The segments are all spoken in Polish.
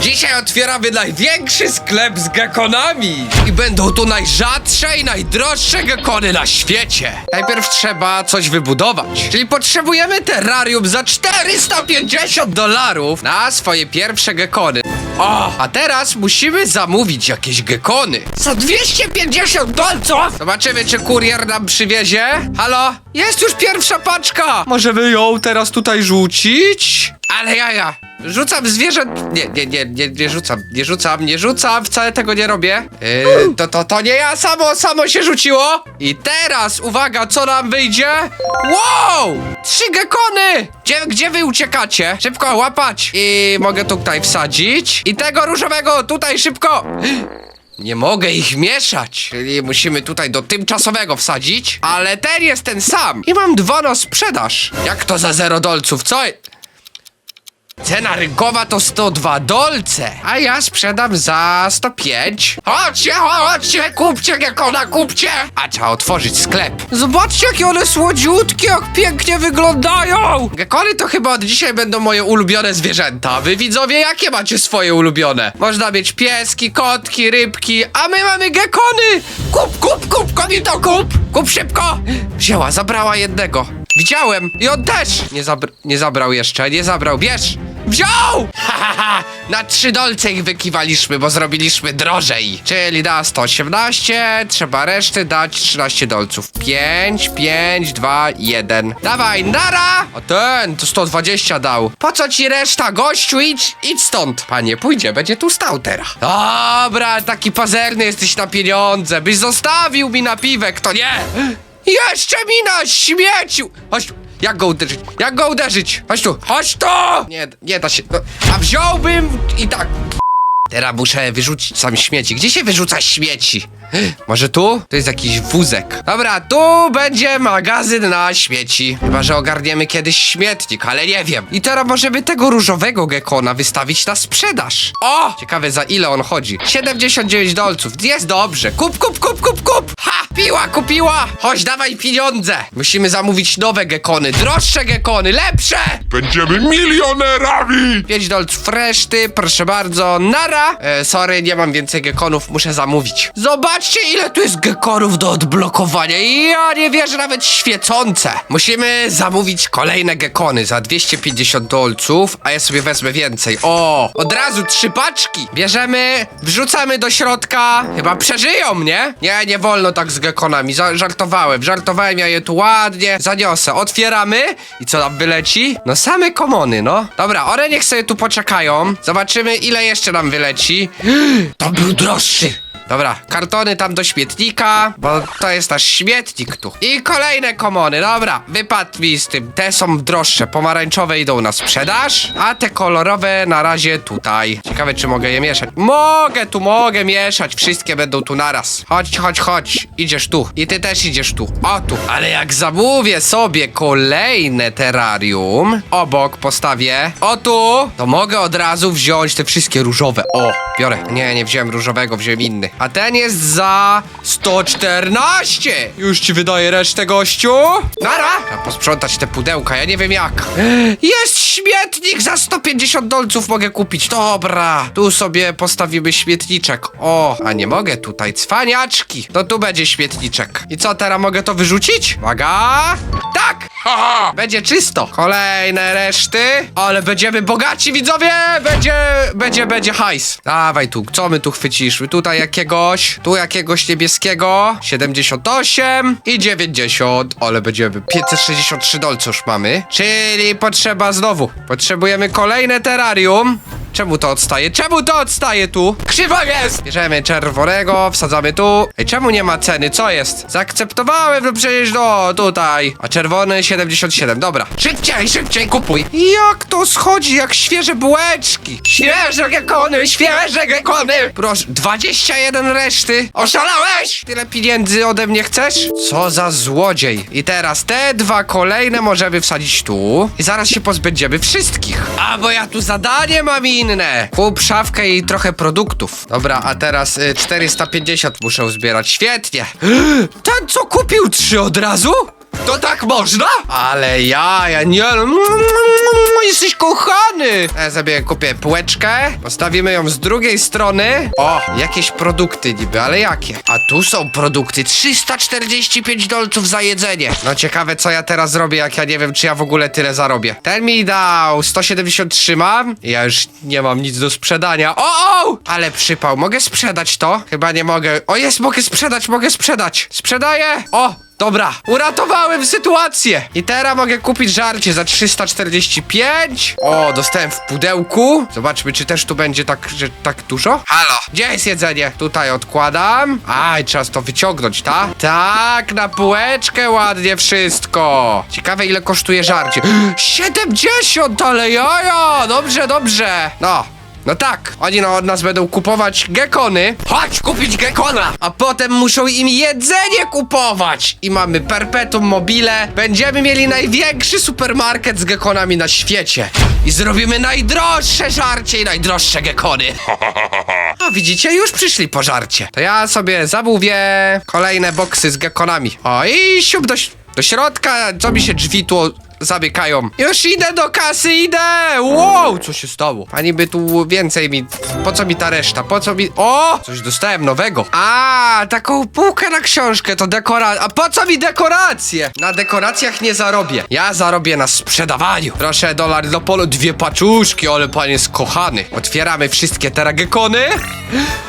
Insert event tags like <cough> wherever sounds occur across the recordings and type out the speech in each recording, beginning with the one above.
Dzisiaj otwieramy największy sklep z gekonami. I będą tu najrzadsze i najdroższe gekony na świecie. Najpierw trzeba coś wybudować. Czyli potrzebujemy terrarium za 450 dolarów na swoje pierwsze gekony. O, a teraz musimy zamówić jakieś gekony. Za 250 dolców! Zobaczymy, czy kurier nam przywiezie. Halo? Jest już pierwsza paczka! Możemy ją teraz tutaj rzucić? Ale jaja, rzucam zwierzę... Nie, nie, nie, nie, nie rzucam, nie rzucam, nie rzucam, wcale tego nie robię. Yy, to, to, to nie ja, samo, samo się rzuciło. I teraz, uwaga, co nam wyjdzie? Wow! Trzy gekony! Gdzie, gdzie wy uciekacie? Szybko, łapać! I mogę tutaj wsadzić. I tego różowego tutaj szybko... Nie mogę ich mieszać, czyli musimy tutaj do tymczasowego wsadzić, ale ten jest ten sam i mam dwa na sprzedaż. Jak to za zero dolców, co? Cena rynkowa to 102 dolce, a ja sprzedam za 105. Chodźcie, chodźcie, kupcie gekona, kupcie! A trzeba otworzyć sklep. Zobaczcie, jakie one słodziutkie, jak pięknie wyglądają! Gekony to chyba od dzisiaj będą moje ulubione zwierzęta. Wy widzowie, jakie macie swoje ulubione? Można mieć pieski, kotki, rybki, a my mamy gekony! Kup, kup, kup, konito, kup! Kup szybko! Wzięła, zabrała jednego. Widziałem! I on też! Nie, zabr nie zabrał jeszcze, nie zabrał, bierz! Wziął! <laughs> Ha! Na trzy dolce ich wykiwaliśmy, bo zrobiliśmy drożej. Czyli da 118, trzeba reszty dać 13 dolców. 5, 5, 2, 1. Dawaj, nara! A ten to 120 dał. Po co ci reszta, gościu? Idź, idź stąd. Panie, pójdzie, będzie tu stał teraz. Dobra, taki pazerny jesteś na pieniądze. Byś zostawił mi napiwek, to nie! Jeszcze mi na śmieciu! Chodź. Jak go uderzyć? Jak go uderzyć? Chodź tu, chodź tu! Nie, nie da się. No, a wziąłbym i tak. Teraz muszę wyrzucić sam śmieci. Gdzie się wyrzuca śmieci? Może tu? To jest jakiś wózek. Dobra, tu będzie magazyn na śmieci. Chyba, że ogarniemy kiedyś śmietnik, ale nie wiem. I teraz możemy tego różowego gekona wystawić na sprzedaż. O! Ciekawe za ile on chodzi. 79 dolców. Jest dobrze. Kup, kup, kup, kup, kup! Ha! Piła kupiła! Chodź, dawaj pieniądze! Musimy zamówić nowe gekony, droższe gekony, lepsze! Będziemy milionerami! 5 dolców reszty, proszę bardzo, nara! E, sorry, nie mam więcej gekonów, muszę zamówić. Zobaczcie, ile tu jest gekonów do odblokowania. Ja nie wierzę, nawet świecące. Musimy zamówić kolejne gekony za 250 dolców, a ja sobie wezmę więcej. O, od razu trzy paczki. Bierzemy, wrzucamy do środka. Chyba przeżyją, nie? Nie, nie wolno tak z gekonami. Za żartowałem, żartowałem, ja je tu ładnie zaniosę. Otwieramy i co nam wyleci? No same komony, no. Dobra, one niech sobie tu poczekają. Zobaczymy, ile jeszcze nam wyleci. <gasps> To był droższy. Dobra, kartony tam do śmietnika, bo to jest nasz śmietnik tu. I kolejne komony, dobra, wypadł mi z tym. Te są droższe, pomarańczowe idą na sprzedaż, a te kolorowe na razie tutaj. Ciekawe, czy mogę je mieszać. Mogę tu, mogę mieszać, wszystkie będą tu naraz. Chodź, chodź, chodź, idziesz tu. I ty też idziesz tu. O, tu. Ale jak zamówię sobie kolejne terrarium, obok postawię, o tu, to mogę od razu wziąć te wszystkie różowe. O, biorę. Nie, nie wziąłem różowego, wziąłem inny. A ten jest za 114. Już ci wydaję resztę, gościu. Nara. Trzeba posprzątać te pudełka, ja nie wiem jak. <gasps> Jest śmietnik za 150 dolców mogę kupić. Dobra, tu sobie postawimy śmietniczek. O, a nie mogę tutaj, cwaniaczki. To tu będzie śmietniczek. I co, teraz mogę to wyrzucić? Uwaga. Tak. Haha! Będzie czysto. Kolejne reszty. Ale będziemy bogaci, widzowie! Będzie, będzie, będzie hajs. Dawaj tu, co my tu chwyciliśmy? Tutaj jakiegoś, tu jakiegoś niebieskiego. 78 i 90. Ale będziemy. 563 dolce już mamy. Czyli potrzeba znowu. Potrzebujemy kolejne terrarium. Czemu to odstaje? Czemu to odstaje tu? Krzywo jest! Bierzemy czerwonego, wsadzamy tu. Ej, czemu nie ma ceny? Co jest? Zaakceptowałem, no przecież no, tutaj. A czerwony 77, dobra. Szybciej, szybciej kupuj. Jak to schodzi, jak świeże bułeczki. Świeże gekony, świeże gekony. Proszę, 21 reszty. Oszalałeś? Tyle pieniędzy ode mnie chcesz? Co za złodziej. I teraz te dwa kolejne możemy wsadzić tu. I zaraz się pozbędziemy wszystkich. A, bo ja tu zadanie mam inne. Kup szafkę i trochę produktów. Dobra, a teraz y, 450 muszę uzbierać. Świetnie. <gasps> Ten co kupił trzy od razu? To tak można? Ale ja, ja nie... Jesteś kochany! Ja sobie kupię półeczkę, postawimy ją z drugiej strony. O, jakieś produkty niby, ale jakie? A tu są produkty, 345 dolców za jedzenie. No ciekawe, co ja teraz zrobię, jak ja nie wiem, czy ja w ogóle tyle zarobię. Ten mi dał 173 mam. Ja już nie mam nic do sprzedania. O, o! Ale przypał, mogę sprzedać to? Chyba nie mogę. O, jest, mogę sprzedać, mogę sprzedać. Sprzedaję! O, Dobra, uratowałem sytuację! I teraz mogę kupić żarcie za 345. O, dostałem w pudełku. Zobaczmy, czy też tu będzie tak, że tak dużo. Halo, gdzie jest jedzenie? Tutaj odkładam. Aj, trzeba to wyciągnąć, ta? Tak, na półeczkę ładnie wszystko. Ciekawe, ile kosztuje żarcie. <gasps> 70, ale jaja! Dobrze, dobrze. No, no tak, oni no od nas będą kupować gekony. Chodź kupić gekona! A potem muszą im jedzenie kupować! I mamy perpetuum mobile. Będziemy mieli największy supermarket z gekonami na świecie. I zrobimy najdroższe żarcie i najdroższe gekony. <laughs> No widzicie, już przyszli po żarcie. To ja sobie zamówię kolejne boksy z gekonami. O i siup do, do środka, co mi się drzwi tu zamykają. Już idę do kasy, idę! Wow, co się stało? Pani by tu więcej mi... Po co mi ta reszta? Po co mi... O! Coś dostałem nowego. A, taką półkę na książkę to dekora... A po co mi dekoracje? Na dekoracjach nie zarobię. Ja zarobię na sprzedawaniu. Proszę, dolar do polo, dwie paczuszki, ale pan jest kochany. Otwieramy wszystkie teragekony.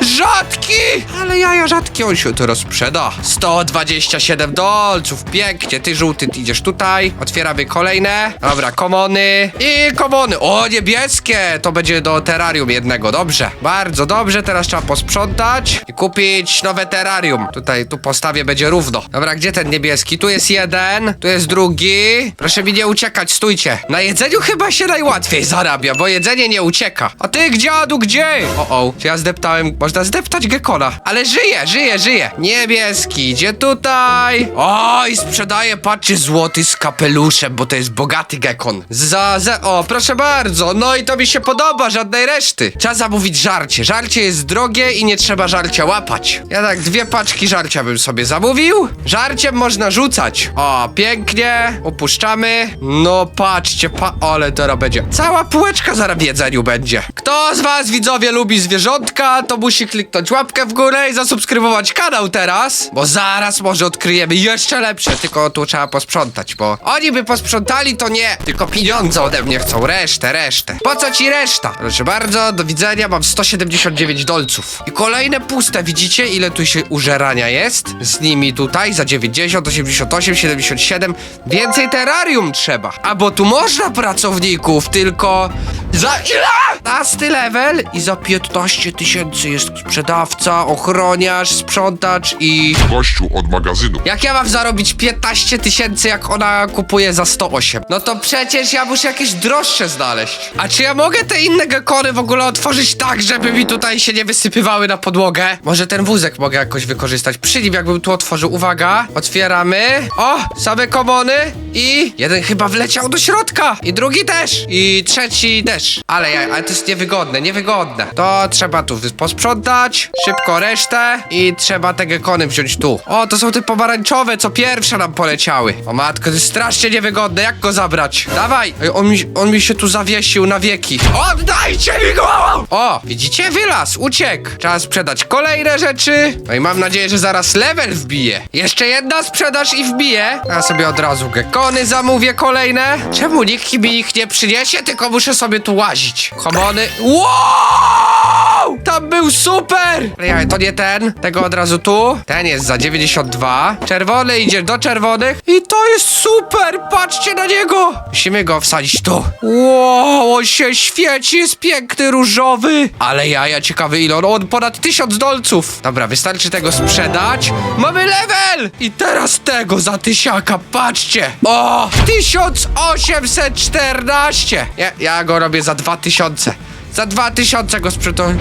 Rzadki! Ale jaja rzadkie, on się teraz sprzeda. 127 dolców, pięknie. Ty żółty, ty idziesz tutaj. Otwieramy kolejne. Dobra, komony. I komony. O, niebieskie. To będzie do terrarium jednego. Dobrze. Bardzo dobrze. Teraz trzeba posprzątać i kupić nowe terrarium. Tutaj, tu postawię, będzie równo. Dobra, gdzie ten niebieski? Tu jest jeden, tu jest drugi. Proszę mi nie uciekać, stójcie. Na jedzeniu chyba się najłatwiej zarabia, bo jedzenie nie ucieka. A ty, dziadu, gdzie? O, o, czy ja zdeptałem? Można zdeptać gekona. Ale żyje, żyje, żyje. Niebieski, idzie tutaj. O, i sprzedaje, patrzcie, złoty z kapeluszem, bo to jest bogaty gekon. Za, za, o, proszę bardzo. No i to mi się podoba, żadnej reszty. Trzeba zamówić żarcie. Żarcie jest drogie i nie trzeba żarcia łapać. Ja tak dwie paczki żarcia bym sobie zamówił. Żarciem można rzucać. O, pięknie. Upuszczamy. No patrzcie, pa... Ale teraz będzie. Cała półeczka zaraz w jedzeniu będzie. Kto z was, widzowie, lubi zwierzątka, to musi kliknąć łapkę w górę i zasubskrybować kanał teraz, bo zaraz może odkryjemy jeszcze lepsze, tylko tu trzeba posprzątać, bo oni by posprzątali, to nie. Tylko pieniądze ode mnie chcą, resztę, resztę. Po co ci reszta? Proszę bardzo, do widzenia, mam 179 dolców. I kolejne puste, widzicie ile tu się użerania jest? Z nimi tutaj za 90, 88, 77. Więcej terrarium trzeba. A bo tu można pracowników, tylko za ile? 15 level i za 15 tysięcy jest sprzedawca, ochroniarz, sprzątacz i... Gościu od magazynu. Jak ja mam zarobić 15 tysięcy, jak ona kupuje za 108? No to przecież ja muszę jakieś droższe znaleźć. A czy ja mogę te inne gekory w ogóle otworzyć tak, żeby mi tutaj się nie wysypywały na podłogę? Może ten wózek mogę jakoś wykorzystać. Przy nim jakbym tu otworzył. Uwaga, otwieramy. O, same komony i jeden chyba wleciał do środka. I drugi też. I trzeci też. Ale ja, ale to jest niewygodne, niewygodne. To trzeba tu posprzątać, szybko resztę i trzeba te gekony wziąć tu. O, to są te pomarańczowe, co pierwsze nam poleciały. O matko, to jest strasznie niewygodne, jak go zabrać? Dawaj! Ej, On mi, on mi się tu zawiesił na wieki. Oddajcie mi go! O, widzicie? Wylaz, uciekł. Trzeba sprzedać kolejne rzeczy. No i mam nadzieję, że zaraz level wbije. Jeszcze jedna sprzedaż i wbije. Ja sobie od razu gekony zamówię kolejne. Czemu nikt mi ich nie przyniesie, tylko muszę sobie tu łazić. Komony. Wow! Tam był super! Ja, to nie ten. Tego od razu tu. Ten jest za 92. Czerwony idzie do czerwonych. I to jest super! Patrzcie na niego! Musimy go wsadzić tu. Wow, on się świeci, jest piękny, różowy. Ale ja, ja ciekawy ile on, on ponad 1000 dolców. Dobra, wystarczy tego sprzedać. Mamy level! I teraz tego za tysiaka, patrzcie. O, 1814. Ja, ja go robię za 2000. Za 2000 go sprzedałem.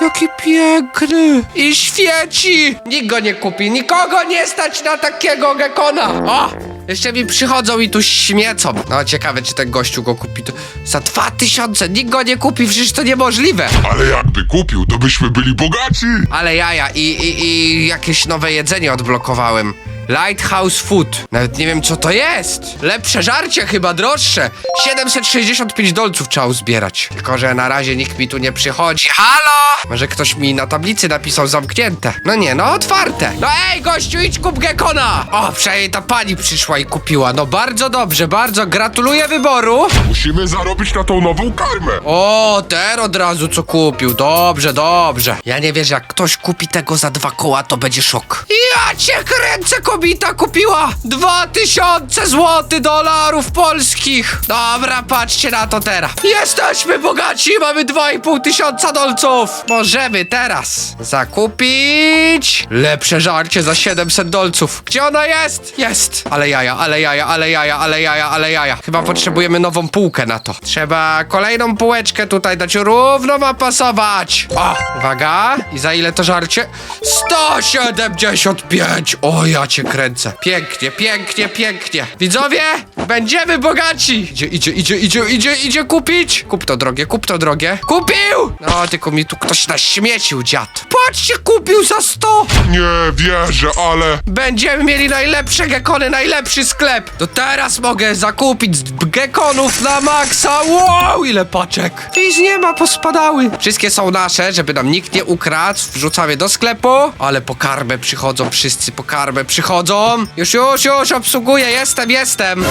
Jaki piękny! I świeci! Nikt go nie kupi, nikogo nie stać na takiego gekona! O! Jeszcze mi przychodzą i tu śmiecą. No ciekawe, czy ten gościu go kupi. To za 2000 nikt go nie kupi, przecież to niemożliwe. Ale jakby kupił, to byśmy byli bogaci. Ale jaja i, i, i jakieś nowe jedzenie odblokowałem. Lighthouse Food. Nawet nie wiem, co to jest. Lepsze żarcie chyba, droższe. 765 dolców trzeba uzbierać. Tylko, że na razie nikt mi tu nie przychodzi. Halo? Może ktoś mi na tablicy napisał zamknięte. No nie, no otwarte. No ej, gościu, idź kup gekona. O, przynajmniej ta pani przyszła i kupiła. No bardzo dobrze, bardzo gratuluję wyboru. Musimy zarobić na tą nową karmę. O, ten od razu co kupił. Dobrze, dobrze. Ja nie wierzę, jak ktoś kupi tego za dwa koła, to będzie szok. Ja cię kręcę, kobita kupiła dwa tysiące złotych dolarów polskich. Dobra, patrzcie na to teraz. Jesteśmy bogaci, mamy dwa i pół tysiąca dolców. Możemy teraz zakupić lepsze żarcie za 700 dolców. Gdzie ona jest? Jest. Ale jaja, ale jaja, ale jaja, ale jaja, ale jaja. Chyba potrzebujemy nową półkę na to. Trzeba kolejną półeczkę tutaj dać równo ma pasować. O, uwaga. I za ile to żarcie? 175. O, ja cię kręcę. Pięknie, pięknie, pięknie. Widzowie, będziemy bogaci. Idzie, idzie, idzie, idzie, idzie, idzie kupić. Kup to drogie, kup to drogie. Kupił! No, tylko mi tu ktoś naśmiecił, dziad. Patrzcie, kupił za 100. Nie wierzę, ale... Będziemy mieli najlepsze gekony, najlepszy sklep. To teraz mogę zakupić gekonów na maksa. Wow, ile paczek. Dziś z nieba pospadały. Wszystkie są nasze, żeby nam nikt nie ukradł. Wrzucamy do sklepu. Ale po karmę przychodzą, wszyscy po karmę przychodzą. Już, już, już, obsługuję, jestem, jestem.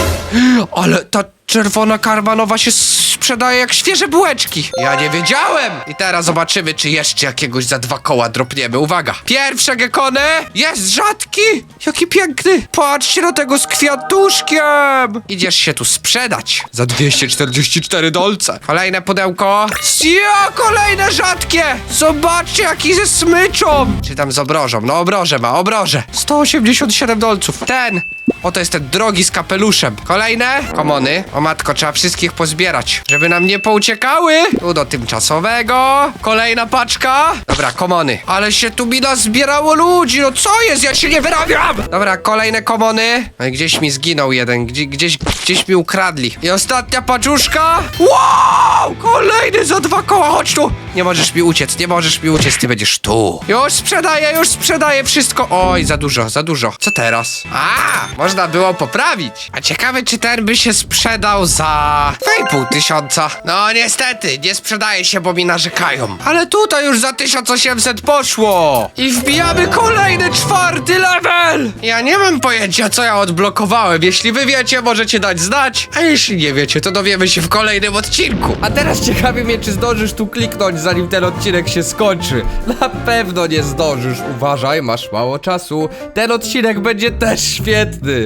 Ale ta czerwona karma nowa się sprzedaje jak świeże bułeczki. Ja nie wiedziałem. I teraz zobaczymy, czy jeszcze jakiegoś za dwa koła dropniemy. Uwaga. Pierwsze gekony. Jest rzadki. Jaki piękny. Patrzcie na tego z kwiatuszkiem. Idziesz się tu sprzedać. Za 244 dolce. Kolejne pudełko. Ja, kolejne rzadkie. Zobaczcie, jaki ze smyczą. Czy tam z obrożą? No obrożę ma, obrożę. 187 dolców. Ten. Oto jest ten drogi z kapeluszem. Kolejne komony. O matko, trzeba wszystkich pozbierać, żeby nam nie pouciekały. Tu do tymczasowego. Kolejna paczka. Dobra, komony. Ale się tu mi zbierało ludzi. No co jest? Ja się nie wyrabiam. Dobra, kolejne komony. No i gdzieś mi zginął jeden. Gdzie, gdzieś, gdzieś mi ukradli. I ostatnia paczuszka. Wow! Kolejny za dwa koła. Chodź tu. Nie możesz mi uciec, nie możesz mi uciec. Ty będziesz tu. Już sprzedaję, już sprzedaję wszystko. Oj, za dużo, za dużo. Co teraz? A, można było poprawić. A ciekawe, czy ten by się sprzedał za 2,5 tysiąca. No niestety, nie sprzedaje się, bo mi narzekają. Ale tutaj już za 1800 poszło. I wbijamy kolejny czwarty level. Ja nie mam pojęcia, co ja odblokowałem. Jeśli wy wiecie, możecie dać znać. A jeśli nie wiecie, to dowiemy się w kolejnym odcinku. A teraz ciekawi mnie, czy zdążysz tu kliknąć, zanim ten odcinek się skończy. Na pewno nie zdążysz. Uważaj, masz mało czasu. Ten odcinek będzie też świetny.